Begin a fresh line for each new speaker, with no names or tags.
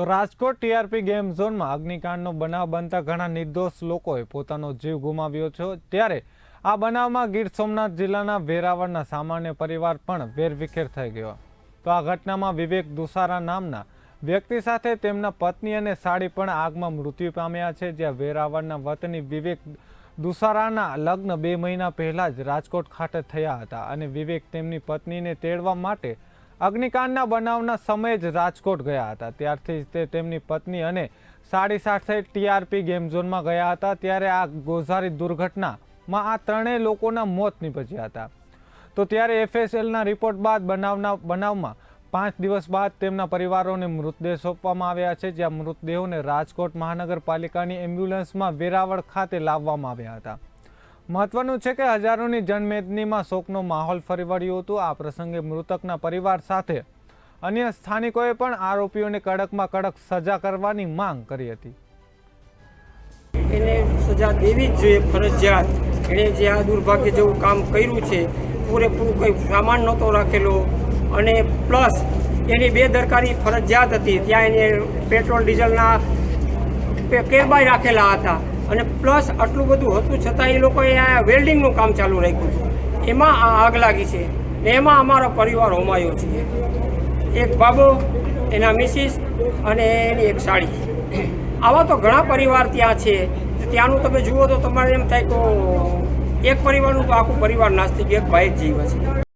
તો Rajkot TRP game ઝોનમાં અગ્નિકાંડનો બનાવ બનતા ઘણા નિર્દોષ લોકોએ પોતાનો જીવ ગુમાવ્યો છે. ત્યારે આ બનાવમાં ગીર સોમનાથ જિલ્લાના વેરાવળના સામાન્ય પરિવાર પણ વેરવિખેર થઈ ગયો. તો આ ઘટનામાં વિવેક દુસારા નામના વ્યક્તિ સાથે તેમના પત્ની અને સાડી પણ આગમાં મૃત્યુ પામ્યા છે, જ્યાં વેરાવળના વતની વિવેક દુસારાના લગ્ન બે મહિના પહેલાં જ રાજકોટ ખાતે થયા હતા અને વિવેક તેમની પત્નીને તેડવા માટે અગ્નિકાંડના બનાવના સમયે જ રાજકોટ ગયા હતા. ત્યારથી તે તેમની પત્ની અને સાડી સાથે ટીઆરપી ગેમ ઝોનમાં ગયા હતા. ત્યારે આ ગોઝારી દુર્ઘટનામાં આ ત્રણેય લોકોના મોત નીપજ્યા હતા. તો ત્યારે એફએસએલના રિપોર્ટ બાદ બનાવના બનાવમાં પાંચ દિવસ બાદ તેમના પરિવારોને મૃતદેહ સોંપવામાં આવ્યા છે, જ્યાં મૃતદેહોને રાજકોટ મહાનગરપાલિકાની એમ્બ્યુલન્સમાં વેરાવળ ખાતે લાવવામાં આવ્યા હતા. મહત્વનું છે કે હજારોની જનમેદનીમાં શોકનો માહોલ ફરી વળ્યો હતો. આ પ્રસંગે મૃતકના પરિવાર સાથે અન્ય સ્થાનિકોએ પણ આરોપીઓને કડકમાં કડક સજા કરવાની માંગ કરી હતી.
એને સજા દેવી જ જોઈએ, ફરજિયાત. એણે જે આ દુર્ભાગ્ય જેવું કામ કર્યું છે, પૂરેપૂરું કંઈ સામાન નહોતો રાખેલો. અને પ્લસ એની બેદરકારી ફરજિયાત હતી. ત્યાં એને પેટ્રોલ, ડીઝલના કેરબાઈ રાખેલા હતા. અને પ્લસ આટલું બધું હતું છતાં એ લોકોએ આ વેલ્ડિંગનું કામ ચાલુ રાખ્યું હતું એમાં આ આગ લાગી છે ને એમાં અમારો પરિવાર હોમાયો છે. એક બાબો, એના મિસિસ અને એની એક સાડી આવા તો ઘણા પરિવાર ત્યાં છે. ત્યાંનું તમે જુઓ તો તમારે એમ થાય તો એક પરિવારનું તો આખું પરિવાર નાસ્તિક, એક ભાઈ જ જીવે છે.